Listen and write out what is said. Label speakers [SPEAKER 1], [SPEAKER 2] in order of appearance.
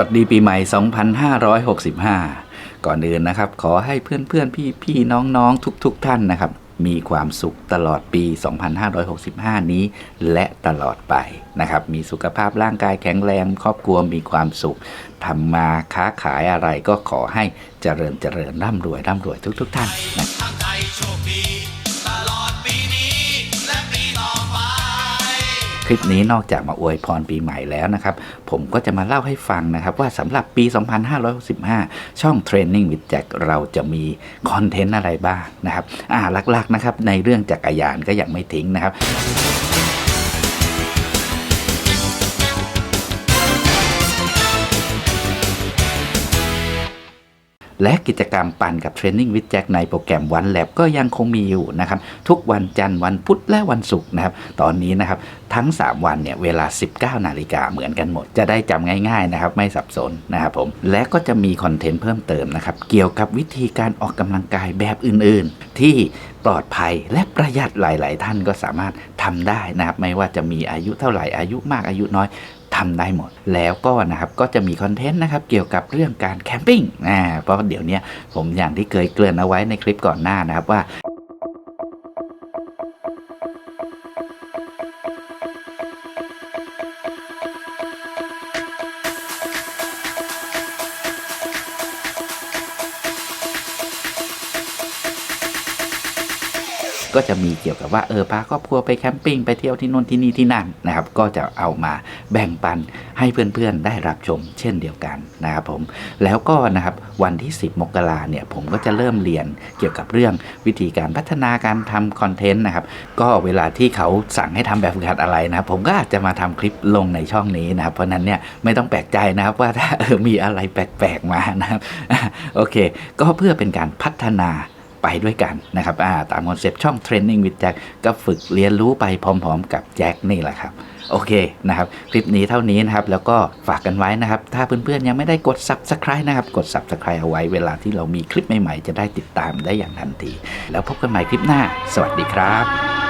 [SPEAKER 1] วัสดีปีใหม่ 2565 ก่อนอื่นนะครับ ขอให้เพื่อนๆ พี่ๆน้องๆ ทุกๆท่านนะครับ มีความสุขตลอดปี 2565 นี้ และตลอดไปนะครับ มีสุขภาพร่างกายแข็งแรง ครอบครัวมีความสุขทำมาค้าขายอะไรก็ขอให้เจริญเจริญร่ำรวยร่ำรวยทุก ๆ ท่านนะ
[SPEAKER 2] คลิปนี้
[SPEAKER 1] นอกจากมาอวยพรปีใหม่แล้วนะครับ ผมก็จะมาเล่าให้ฟังนะครับ ว่าสำหรับปี 2565 ช่อง Training with Jack เราจะมีคอนเทนต์อะไรบ้างนะครับ อ่าหลักๆนะครับในเรื่องจักรยานก็ยังไม่ทิ้งนะครับ และกิจกรรมปั่นกับ Training with Jack ในโปรแกรมวันแลบก็ยังคงมีอยู่นะครับ ทุกวันจันทร์วันพุธและวันศุกร์นะครับ ตอนนี้นะครับ ทั้ง 3 วันเนี่ยเวลา 19 นาฬิกาเหมือนกันหมด จะได้จำง่ายๆนะครับ ไม่สับสนนะครับผม และก็จะมีคอนเทนต์เพิ่มเติมนะครับ เกี่ยวกับวิธีการออกกำลังกายแบบอื่นๆ ที่ปลอดภัยและประหยัดหลาย ๆ ท่านก็สามารถทำได้นะครับ ไม่ว่าจะมีอายุเท่าไหร่อายุมากอายุน้อย ทำได้หมด แล้วก็นะครับก็จะมีคอนเทนต์นะครับเกี่ยวกับเรื่องการแคมปิ้งนะเพราะเดี๋ยวนี้ผมอย่างที่เคยเกริ่นเอาไว้ในคลิปก่อนหน้านะครับว่า ก็จะมีเกี่ยวกับว่าเออพาครอบครัวไปแคมปิ้งไปเที่ยวที่นู่นที่นี่ที่นั่นนะครับ ก็จะเอามาแบ่งปันให้เพื่อนๆได้รับชมเช่นเดียวกันนะครับผมแล้วก็นะครับวันที่ 10 มกราเนี่ยผมก็จะเริ่มเรียนเกี่ยวกับเรื่องวิธีการพัฒนาการทำคอนเทนต์นะครับ ก็เวลาที่เขาสั่งให้ทำแบบฝึกหัดอะไรนะครับผมก็อาจจะมาทำคลิปลงในช่องนี้นะครับเพราะฉะนั้นเนี่ยไม่ต้องแปลกใจนะครับว่าถ้าเออมีอะไรแปลกๆมานะครับโอเค ก็เพื่อเป็นการพัฒนา ไปด้วยกันนะครับาตามคอนเซปต์ช่อง Training with Jack ก็ฝึกเรียนรู้ไปพร้อม ๆ กับแจ็คนี่แหละครับโอเคนะครับคลิปนี้เท่านี้นะครับแล้วก็ฝากกันไว้นะครับ ถ้าเพื่อนๆยังไม่ได้กด Subscribe นะครับกด Subscribe เอาไว้เวลาที่เรามีคลิปใหม่ๆ จะได้ติดตามได้อย่างทันที แล้วพบกันใหม่คลิปหน้า สวัสดีครับ